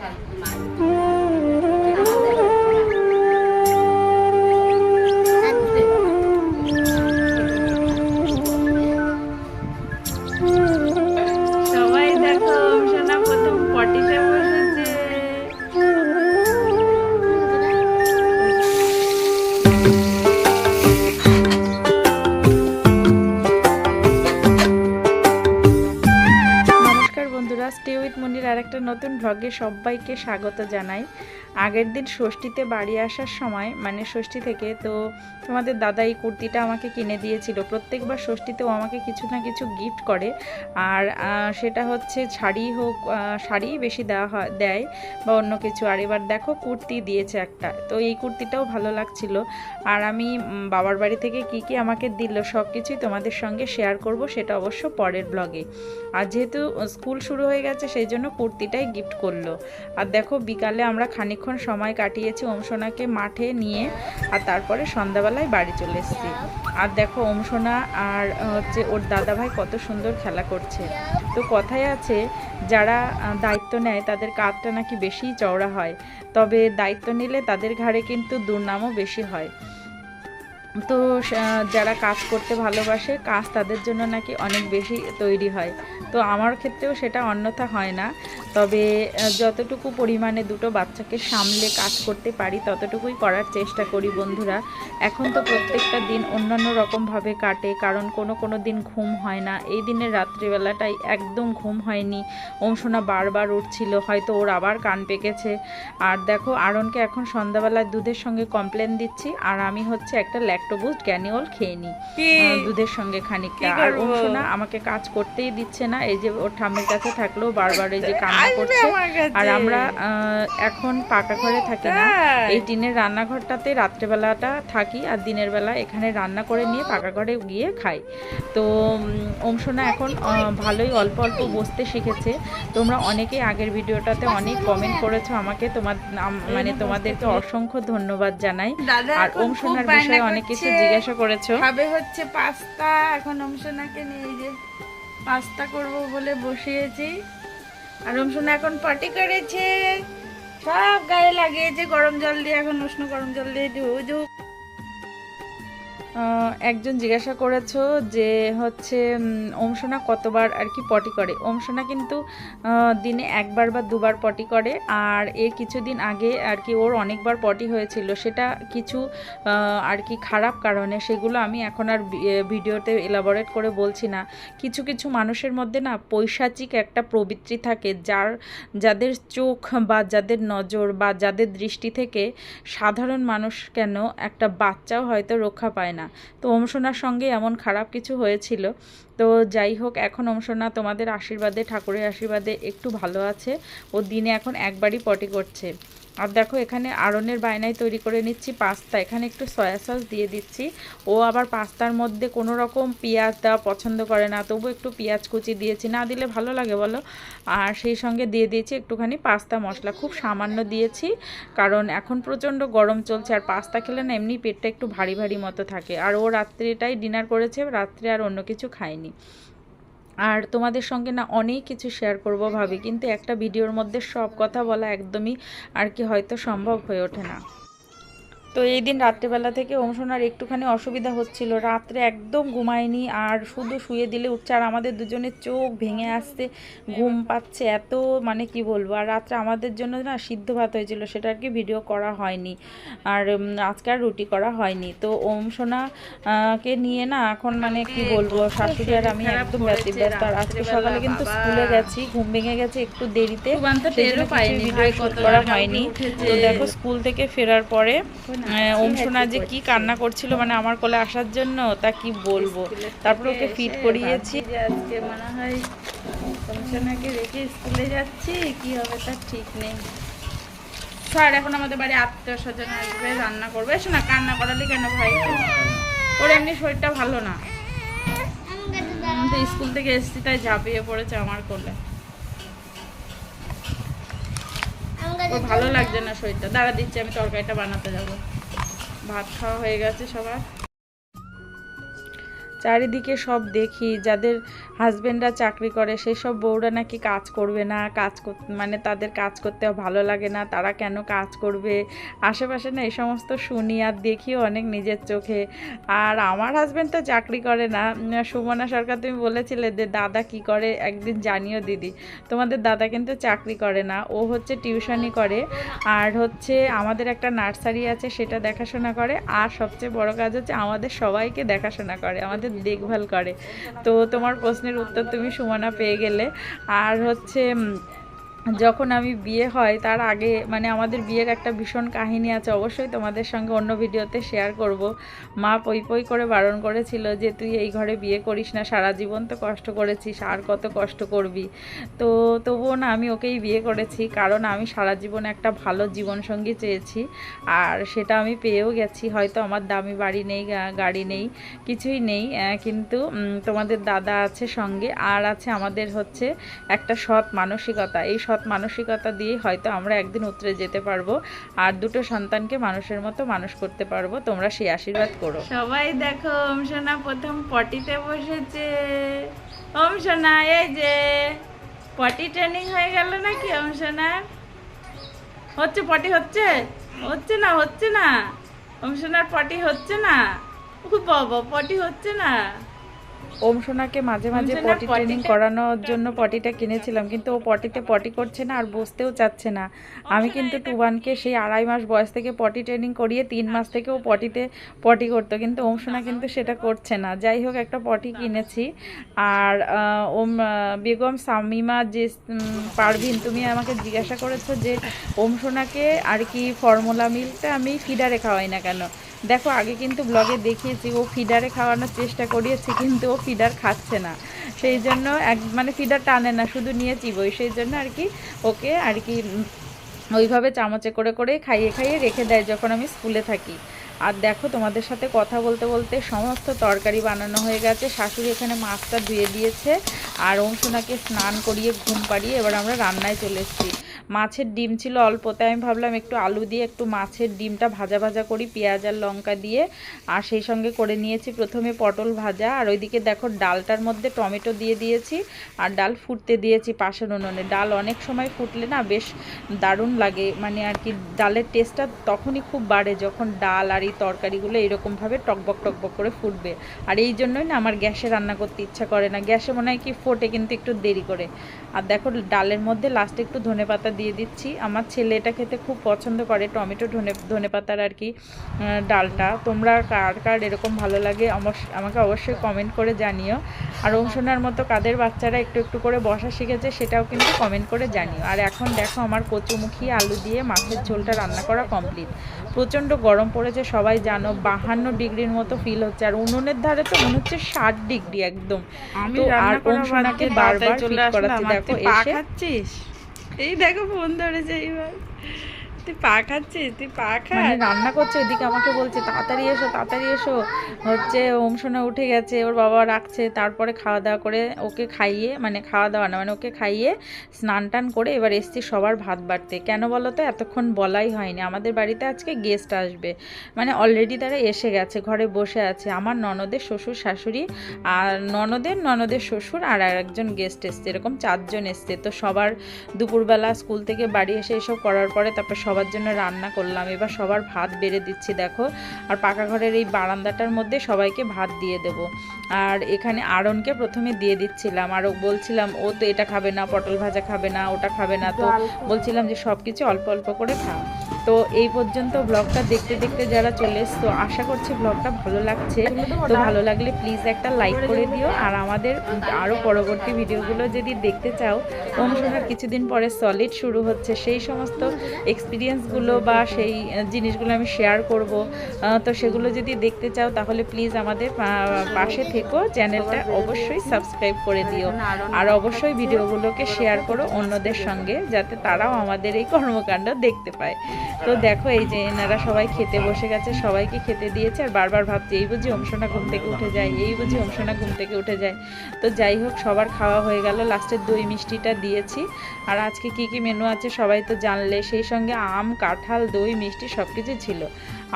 সবাই নতুন ভ্লগে সবাইকে স্বাগত জানাই। আগের দিন ষষ্ঠীতে বাড়ি আসার সময় মানে ষষ্ঠী থেকে, তো তোমাদের দাদা এই কুর্তিটা আমাকে কিনে দিয়েছিল। প্রত্যেকবার ষষ্ঠীতে ও আমাকে কিছু না কিছু গিফট করে। আর সেটা হচ্ছে শাড়ি হোক শাড়িই বেশি দেওয়া হয়, দেয় বা অন্য কিছু। আর এবার দেখো কুর্তি দিয়েছে একটা। তো এই কুর্তিটাও ভালো লাগছিল। আর আমি বাবার বাড়ি থেকে কি কি আমাকে দিল সব কিছুই তোমাদের সঙ্গে শেয়ার করব, সেটা অবশ্য পরের ব্লগে আর যেহেতু স্কুল শুরু হয়ে গেছে, সেই জন্য কুর্তিটাই গিফট করল। আর দেখো, বিকালে আমরা খানিকক্ষণ সময় কাটিয়েছি ওমসোনাকে মাঠে নিয়ে, আর তারপরে সন্ধ্যাবেলায় বাড়ি চলে এসেছি। আর দেখো, ওমসোনা আর হচ্ছে ওর দাদাভাই কত সুন্দর খেলা করছে। তো কথায় আছে, যারা দায়িত্ব নেয়, তাদের কাঁধটা নাকি বেশিই চওড়া হয়। তবে দায়িত্ব নিলে তাদের ঘাড়ে কিন্তু দুর্নামও বেশি হয়। তো যারা কাজ করতে ভালোবাসে, কাজ তাদের জন্য নাকি অনেক বেশি তৈরি হয়। তো আমার ক্ষেত্রেও সেটা অন্যথা হয় না। তবে যতটুকু পরিমাণে দুটো বাচ্চাকে সামলে কাজ করতে পারি ততটুকুই করার চেষ্টা করি বন্ধুরা। এখন তো প্রত্যেকটা দিন অন্যান্য রকমভাবে কাটে কারণ কোনো কোনো দিন ঘুম হয় না। এই দিনের রাত্রিবেলাটাই একদম ঘুম হয়নি। অংশনা বারবার উঠছিল হয়তো ওর আবার কান পেকেছে। আর দেখো আরনকে এখন সন্ধ্যাবেলায় দুধের সঙ্গে কমপ্লেন দিচ্ছি আর আমি হচ্ছে একটা ল্যাক্টোবুস্ট গ্যানিওল খেয়ে নিই। দুধের সঙ্গে খানিকটা। আর অংশনা আমাকে কাজ করতেই দিচ্ছে না এই যে ওর ঠাম্মির কাছে থাকলেও বারবার এই যে কান্না আসবে করছে। আর আমরা এখন পাকা ঘরে থাকি না। এই টিনের রান্নাঘরটাতে রাত্রেবেলাটা থাকি আর দিনের বেলা এখানে রান্না করে নিয়ে পাকা ঘরে গিয়ে খাই। তো অংশনা এখন ভালোই অল্প অল্প বসতে শিখেছে। তোমরা অনেকেই আগের ভিডিওটাতে অনেক কমেন্ট করেছ আমাকে। তোমার মানে তোমাদেরকে অসংখ্য ধন্যবাদ জানাই। আর সোনার বিষয়ে অনেক কিছু জিজ্ঞাসা করেছ। খাবে হচ্ছে পাস্তা। এখন অমসোনাকে নিয়ে যে পাস্তা করব বলে বসিয়েছি। আর সোনা এখন পার্টি করেছে। সব গায়ে লাগিয়েছে গরম জল দিয়ে এখন উষ্ণ গরম জল দিয়ে ধু ধু আহ, একজন জিজ্ঞাসা করেছ যে হচ্ছে ওমসোনা কতবার আর কি পটি করে? ওমসোনা কিন্তু দিনে একবার বা দুবার পটি করে, আর এর কিছুদিন আগে আর কি ওর অনেকবার পটি হয়েছিল। সেটা কিছু আর কি খারাপ কারণে সেগুলো আমি এখন আর ভিডিওতে এলাবোরেট করে বলছি না। কিছু কিছু মানুষের মধ্যে না পৈশাচিক একটা প্রবৃত্তি থাকে, যার, যাদের চোখ বা যাদের নজর বা যাদের দৃষ্টি থেকে সাধারণ মানুষ কেন একটা বাচ্চাও হয়তো রক্ষা পায় না। তো অমসোনার সঙ্গে এমন খারাপ কিছু হয়েছিল। তো যাই হোক, এখন অমসোনা তোমাদের আশীর্বাদে, ঠাকুরের আশীর্বাদে একটু ভালো আছে। ও দিনে এখন একবারই পটি করছে। আর দেখো, এখানে আড়নের বায়নায় তৈরি করে নিচ্ছি পাস্তা। এখানে একটু সয়া সস দিয়ে দিচ্ছি। ও আবার পাস্তার মধ্যে কোনো রকম পেঁয়াজ দেওয়া পছন্দ করে না, তবু একটু পেঁয়াজ কুচি দিয়েছি। না দিলে ভালো লাগে বলো? আর সেই সঙ্গে দিয়ে দিয়েছি একটুখানি পাস্তা মশলা। খুব সামান্য দিয়েছি, কারণ এখন প্রচণ্ড গরম চলছে। আর পাস্তা খেলে না এমনি পেটটা একটু ভারী ভারী মতো থাকে। আর ও রাত্রিটাই ডিনার করেছে, রাত্রে আর অন্য কিছু খায়নি। আর তোমাদের সঙ্গে না অনেক কিছু শেয়ার করব ভাবি, কিন্তু একটা ভিডিওর মধ্যে সব কথা বলা একদমই আর কি হয়তো সম্ভব হয়ে ওঠে না। তো এই দিন রাত্রেবেলা থেকে অংশনার একটুখানি অসুবিধা হচ্ছিল। রাত্রে একদম ঘুমায়নি আর শুধু শুয়ে দিলে উঠছে আর আমাদের দুজনের চোখ ভেঙে আসছে ঘুম পাচ্ছে এত মানে কি বলব? আর রাত্রে আমাদের জন্য না সিদ্ধ ভাত হয়েছিল সেটা আর কি ভিডিও করা হয়নি। আর আজকে আর রুটি করা হয়নি। তো ওম সোনা আহ, কে নিয়ে না এখন মানে কি বলব শাশুড়ি আর আমি একদম ব্যতিব্যস্ত। আর আজকে সকালে কিন্তু স্কুলে গেছি ঘুম ভেঙে গেছে একটু দেরিতে ভিডিও করা হয়নি। তো দেখো স্কুল থেকে ফেরার পরে আহ, ওম সোনা যে কি কান্না করছিল মানে আমার কোলে আসার জন্য তা কি বলব? তারপর ওকে ফিট করিয়েছি। আজকে মনে হয় অমসোনাকে রেখে স্কুলে যাচ্ছি কি হবে তার ঠিক নেই। স্যার এখন আমাদের বাড়ি আত্মীয় স্বজন আসবে রান্না করবে। এসো না কান্না করালে কেন ভাই? ওর এমনি শরীরটা ভালো না। স্কুল থেকে এসেছি তাই ঝাঁপিয়ে পড়েছে আমার কোলে। ভালো লাগছে না শরীরটা। দাঁড়া দিচ্ছি আমি তরকারিটা বানাতে যাব। ভাত খাওয়া হয়ে গেছে সবার। চারিদিকে সব দেখি, যাদের হাজবেন্ডরা চাকরি করে, সেই সব বউরা নাকি কাজ করবে না, কাজ মানে তাদের কাজ করতে ভালো লাগে না, তারা কেন কাজ করবে? আশেপাশে না এই সমস্ত শুনি আর দেখিও অনেক নিজের চোখে। আর আমার হাজব্যান্ড তো চাকরি করে না। সুমনা সরকার তুমি বলেছিলে যে, দাদা কি করে? একদিন জানিও দিদি। তোমাদের দাদা কিন্তু চাকরি করে না, ও হচ্ছে টিউশনি করে। আর হচ্ছে আমাদের একটা নার্সারি আছে, সেটা দেখাশোনা করে। আর সবচেয়ে বড় কাজ হচ্ছে আমাদের সবাইকে দেখাশোনা করে। আমাদের দেখভাল করে। তো তোমার প্রশ্নের উত্তর তুমি সুমনা পেয়ে গেলে। আর হচ্ছে যখন আমি বিয়ে হয়, তার আগে মানে আমাদের বিয়ের একটা ভীষণ কাহিনী আছে, অবশ্যই তোমাদের সঙ্গে অন্য ভিডিওতে শেয়ার করব। মা পই পই করে বারণ করেছিল যে, তুই এই ঘরে বিয়ে করিস না, সারা জীবন তো কষ্ট করেছিস, আর কত কষ্ট করবি? তো তবুও না, আমি ওকেই বিয়ে করেছি, কারণ আমি সারা জীবন একটা ভালো জীবনসঙ্গী চেয়েছি, আর সেটা আমি পেয়েও গেছি। হয়তো আমার দামি বাড়ি নেই গাড়ি নেই, কিছুই নেই কিন্তু তোমাদের দাদা আছে সঙ্গে, আর আছে আমাদের হচ্ছে একটা সৎ মানসিকতা। এই সৎ মানসিকতা দিয়ে হয়তো আমরা একদিন উতরে যেতে পারব। আর দুটো সন্তানকে মানুষের মতো মানুষ করতে পারব। তোমরা সেই আশীর্বাদ করো। সবাই দেখো ওম প্রথম পটিতে বসেছে। ওম এই যে, পটি ট্রেনিং হয়ে গেল নাকি ওম হচ্ছে পটি, হচ্ছে? হচ্ছে না হচ্ছে না? ওম পটি হচ্ছে না? বাবা, পটি হচ্ছে না? ওম সোনাকে মাঝে মাঝে পটি ট্রেনিং করানোর জন্য পটিটা কিনেছিলাম কিন্তু ও পটিতে পটি করছে না আর বসতেও চাচ্ছে না। আমি কিন্তু টুবানকে সেই আড়াই মাস বয়স থেকে পটি ট্রেনিং করিয়ে তিন মাস থেকে ও পটিতে পটি করতো কিন্তু ওম সোনা কিন্তু সেটা করছে না। যাই হোক একটা পটি কিনেছি। আর ওম বেগম সামিমা যে পারভিন তুমি আমাকে জিজ্ঞাসা করেছ যে ওম সোনাকে আর কি ফর্মুলা মিল্কটা আমি ফিডারে খাওয়াই না কেন? দেখো, আগে কিন্তু ব্লগে দেখিয়েছি, ও ফিডারে খাওয়ানোর চেষ্টা করিয়েছি, কিন্তু ও ফিডার খাচ্ছে না। সেই জন্য এক মানে ফিডার টানে না, শুধু নিয়ে চিবই। সেই জন্য আর কি ওকে আর কি ওইভাবে চামচে করে করে খাইয়ে খাইয়ে রেখে দেয় যখন আমি স্কুলে থাকি। আর দেখো, তোমাদের সাথে কথা বলতে বলতে সমস্ত তরকারি বানানো হয়ে গেছে। শাশুড়ি এখানে মাছটা ধুয়ে দিয়েছে আর অংশনাকে স্নান করিয়ে ঘুম পাড়িয়ে এবার আমরা রান্নায় চলে এসেছি। মাছের ডিম ছিল অল্প তাই আমি ভাবলাম একটু আলু দিয়ে একটু মাছের ডিমটা ভাজা ভাজা করি, পেঁয়াজ আর লঙ্কা দিয়ে। আর সেই সঙ্গে করে নিয়েছি প্রথমে পটল ভাজা। আর ওইদিকে দেখো ডালটার মধ্যে টমেটো দিয়ে দিয়েছি আর ডাল ফুটতে দিয়েছি পাশের উনুনে। ডাল অনেক সময় ফুটলে না বেশ দারুণ লাগে। মানে আর কি ডালের টেস্টটা তখনই খুব বাড়ে যখন ডাল আর এই তরকারিগুলো এরকমভাবে টকবক টকবক করে ফুটবে। আর এই জন্যই না আমার গ্যাসে রান্না করতে ইচ্ছা করে না। গ্যাসে মনে হয় কি ফোটে কিন্তু একটু দেরি করে। আর দেখো ডালের মধ্যে লাস্টে একটু ধনে পাতা দিয়ে দিচ্ছি। আমার ছেলে এটা খেতে খুব পছন্দ করে টমেটো ধনে ধনে পাতার আর কি ডালটা। তোমরা কার কার এরকম ভালো লাগে আমাকে অবশ্যই কমেন্ট করে জানিও। আর অংশনার মতো কাদের বাচ্চারা একটু একটু করে বসা শিখেছে সেটাও কিন্তু কমেন্ট করে জানিও। আর এখন দেখো আমার কচুমুখী আলু দিয়ে মাছের ঝোলটা রান্না করা কমপ্লিট প্রচণ্ড গরম পড়েছে সবাই জানো বাহান্ন ডিগ্রির মতো ফিল হচ্ছে। আর উনুনের ধারে তো মনে হচ্ছে ষাট ডিগ্রি একদম। আমি তো আর অংশনাকে বারবার চলে ফিট করাচ্ছি। দেখো এসে খাচ্ছিস? এই দেখো ফোন ধরেছে এইবার। তুই পা খাচ্ছিস? তুই পা খা মানে রান্না করছে ওইদিকে, আমাকে বলছে, তাড়াতাড়ি এসো তাড়াতাড়ি এসো। হচ্ছে ওম সোনা উঠে গেছে, ওর বাবা রাখছে, তারপরে খাওয়া দাওয়া করে ওকে খাইয়ে মানে খাওয়া দাওয়া না মানে ওকে খাইয়ে স্নান টান করে এবার এসছি সবার ভাত বাড়তে। কেন বলো তো, এতক্ষণ বলাই হয়নি। আমাদের বাড়িতে আজকে গেস্ট আসবে। মানে অলরেডি তারা এসে গেছে, ঘরে বসে আছে। আমার ননদের শ্বশুর শাশুড়ি আর ননদের ননদের শ্বশুর আর একজন গেস্ট এসছে, এরকম চারজন এসছে। তো সবার দুপুরবেলা স্কুল থেকে বাড়ি এসে এসব করার পরে তারপর সবার জন্য রান্না করলাম। এবার সবার ভাত বেড়ে দিচ্ছি দেখো। আর পাকা ঘরের এই বারান্দাটার মধ্যে সবাইকে ভাত দিয়ে দেব। আর এখানে আরনকে প্রথমে দিয়ে দিচ্ছিলাম। আর বলছিলাম ও তো এটা খাবে না পটল ভাজা খাবে না ওটা খাবে না। তো বলছিলাম যে সব কিছু অল্প অল্প করে খাও তো এই পর্যন্ত ব্লগটা দেখতে দেখতে যারা চলে এসছো, আশা করছি ব্লগটা ভালো লাগছে। তো ভালো লাগলে প্লিজ একটা লাইক করে দিও। আর আমাদের আরও পরবর্তী ভিডিওগুলো যদি দেখতে চাও অনুশোনার কিছুদিন পরে সলিড শুরু হচ্ছে। সেই সমস্ত এক্সপিরিয়েন্সগুলো বা সেই জিনিসগুলো আমি শেয়ার করব। তো সেগুলো যদি দেখতে চাও, তাহলে প্লিজ আমাদের পাশে থেকো। চ্যানেলটা অবশ্যই সাবস্ক্রাইব করে দিও। আর অবশ্যই ভিডিওগুলোকে শেয়ার করো অন্যদের সঙ্গে, যাতে তারাও আমাদের এই কর্মকাণ্ড দেখতে পায়। তো দেখো, এই যে এনারা সবাই খেতে বসে গেছে, সবাইকে খেতে দিয়েছে, আর বারবার ভাবছে, এই বুঝি অংশনা ঘুম থেকে উঠে যায়, এই বুঝি অংশনা ঘুম থেকে উঠে যায়। তো যাই হোক, সবার খাওয়া হয়ে গেল লাস্টের দই মিষ্টিটা দিয়েছি। আর আজকে কি কি মেনু আছে সবাই তো জানলে, সেই সঙ্গে আম, কাঁঠাল, দই, মিষ্টি সব কিছু ছিল।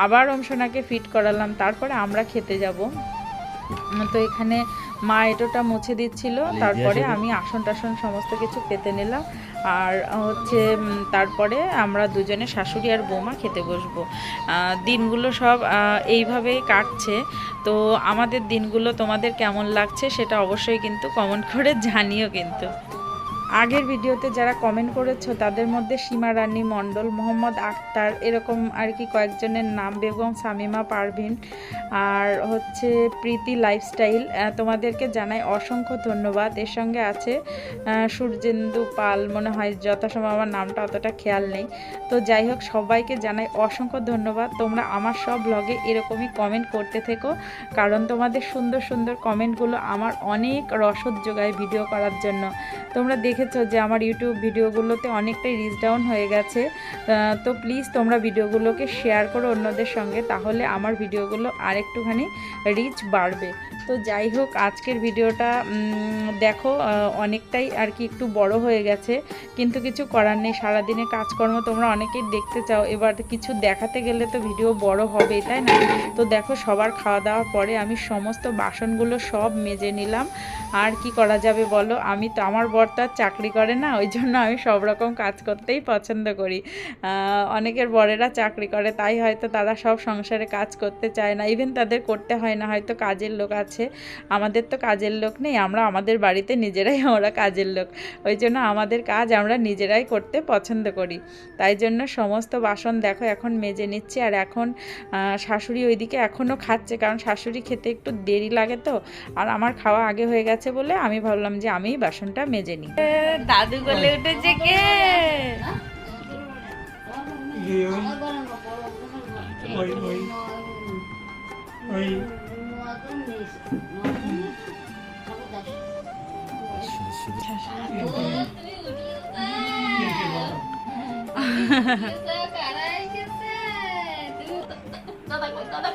আবার অংশনাকে ফিট করালাম, তারপরে আমরা খেতে যাব। তো এখানে মা এটোটা মুছে দিচ্ছিল তারপরে আমি আসন টাসন সমস্ত কিছু পেতে নিলাম। আর হচ্ছে তারপরে আমরা দুজনে শাশুড়ি আর বৌমা খেতে বসবো। দিনগুলো সব এইভাবেই কাটছে। তো আমাদের দিনগুলো তোমাদের কেমন লাগছে সেটা অবশ্যই কিন্তু কমেন্ট করে জানিও কিন্তু। আগের ভিডিওতে যারা কমেন্ট করেছ, তাদের মধ্যে সীমা রানী, মণ্ডল, মোহাম্মদ আক্তার এরকম আর কি কয়েকজনের নাম, বেগম সামিমা পারভিন আর হচ্ছে প্রীতি লাইফস্টাইল তোমাদেরকে জানাই অসংখ্য ধন্যবাদ। এর সঙ্গে আছে সূর্যেন্দু পাল, মনে হয় যথাসময় আমার নামটা অতটা খেয়াল নেই। তো যাই হোক, সবাইকে জানাই অসংখ্য ধন্যবাদ। তোমরা আমার সব ব্লগে এরকমই কমেন্ট করতে থেকো, কারণ তোমাদের সুন্দর সুন্দর কমেন্টগুলো আমার অনেক রসদ যোগায় ভিডিও করার জন্য। তোমরা দেখেছ যে আমার ইউটিউব ভিডিওগুলোতে অনেকটাই রিচ ডাউন হয়ে গেছে। তো প্লিজ তোমরা ভিডিওগুলোকে শেয়ার করো অন্যদের সঙ্গে, তাহলে আমার ভিডিওগুলো আরেকটুখানি রিচ বাড়বে। তো যাই হোক, আজকের ভিডিওটা দেখো অনেকটাই আর কি একটু বড় হয়ে গেছে। কিন্তু কিছু করার নেই, সারাদিনে কাজকর্ম তোমরা অনেকেই দেখতে চাও। এবার কিছু দেখাতে গেলে তো ভিডিও বড় হবেই, তাই না? তো দেখো, সবার খাওয়া দাওয়ার পরে আমি সমস্ত বাসনগুলো সব মেজে নিলাম। আর কি করা যাবে বলো? আমি তো, আমার বর তো চাকরি করে না, ওই জন্য আমি সব রকম কাজ করতেই পছন্দ করি। অনেকের বরেরা চাকরি করে, তাই হয়তো তারা সব সংসারে কাজ করতে চায় না। ইভেন তাদের করতে হয় না, হয়তো কাজের লোক আছে। আমাদের তো কাজের লোক নেই আমরা আমাদের বাড়িতে নিজেরাই আমরা কাজের লোক। ওই জন্য আমাদের কাজ আমরা নিজেরাই করতে পছন্দ করি। তাই জন্য সমস্ত বাসন দেখো এখন মেজে নিচ্ছে। আর এখন শাশুড়ি ওইদিকে এখনও খাচ্ছে কারণ শাশুড়ি খেতে একটু দেরি লাগে তো। আর আমার খাওয়া আগে হয়ে গেছে বলে আমি ভাবলাম যে আমি বাসনটা মেজে নিই। দাদু বলে উঠেছে কে? ওই ওই ওই কারাই গেছে দাদা দাদা